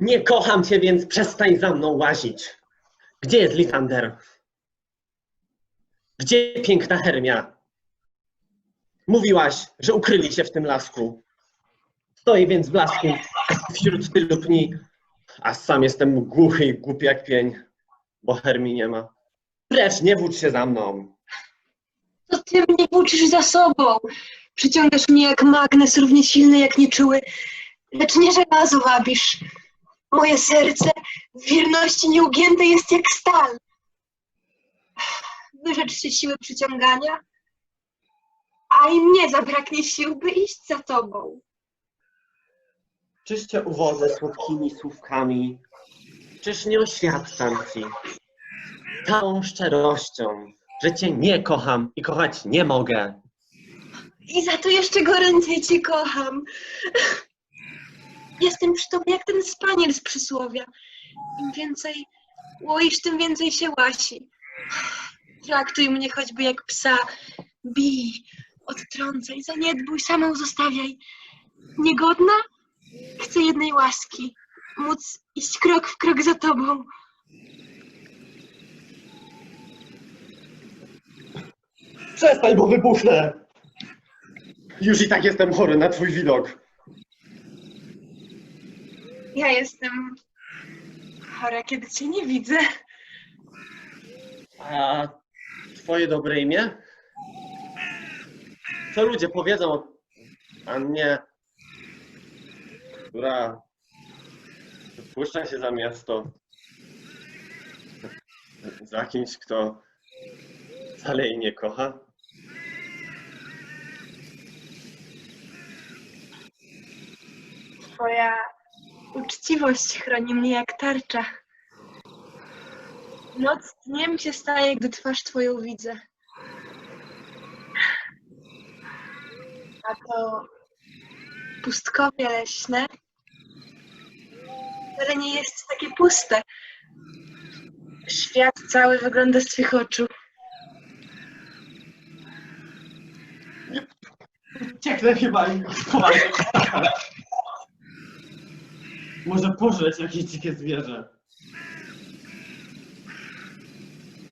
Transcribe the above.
Nie kocham cię, więc przestań za mną łazić. Gdzie jest Lisander? Gdzie piękna Hermia? Mówiłaś, że ukryli się w tym lasku. Stoję więc w lasku wśród tylu pni, a sam jestem głuchy i głupi jak pień, bo Hermii nie ma. Precz, nie wódź się za mną. To ty mnie włóczysz za sobą. Przyciągasz mnie jak magnes, równie silny jak nieczuły, lecz nie żelazo wabisz. Moje serce w wierności nieugięte jest jak stal. Wyrzecz się siły przyciągania, a i mnie zabraknie sił, by iść za tobą. Czyż cię uwodzę słodkimi słówkami? Czyż nie oświadczam ci całą szczerością, że cię nie kocham i kochać nie mogę? I za to jeszcze goręcej cię kocham. Jestem przy tobie jak ten spaniel z przysłowia. Im więcej łoisz, tym więcej się łasi. Traktuj mnie choćby jak psa. Bij, odtrącaj, zaniedbuj, samą zostawiaj. Niegodna? Chcę jednej łaski. Móc iść krok w krok za tobą. Przestań, bo wybuchnę! Już i tak jestem chory na twój widok. Ja jestem chora, kiedy cię nie widzę. A twoje dobre imię? Co ludzie powiedzą o Annie, która wypuszcza się za miasto za kimś, kto wcale jej nie kocha? Twoja uczciwość chroni mnie jak tarcza. Noc dniem się staje, gdy twarz twoją widzę. A to pustkowie leśne wcale nie jest takie puste. Świat cały wygląda z twych oczu. Cieknę chyba. Może pożreć jakieś dzikie zwierzę.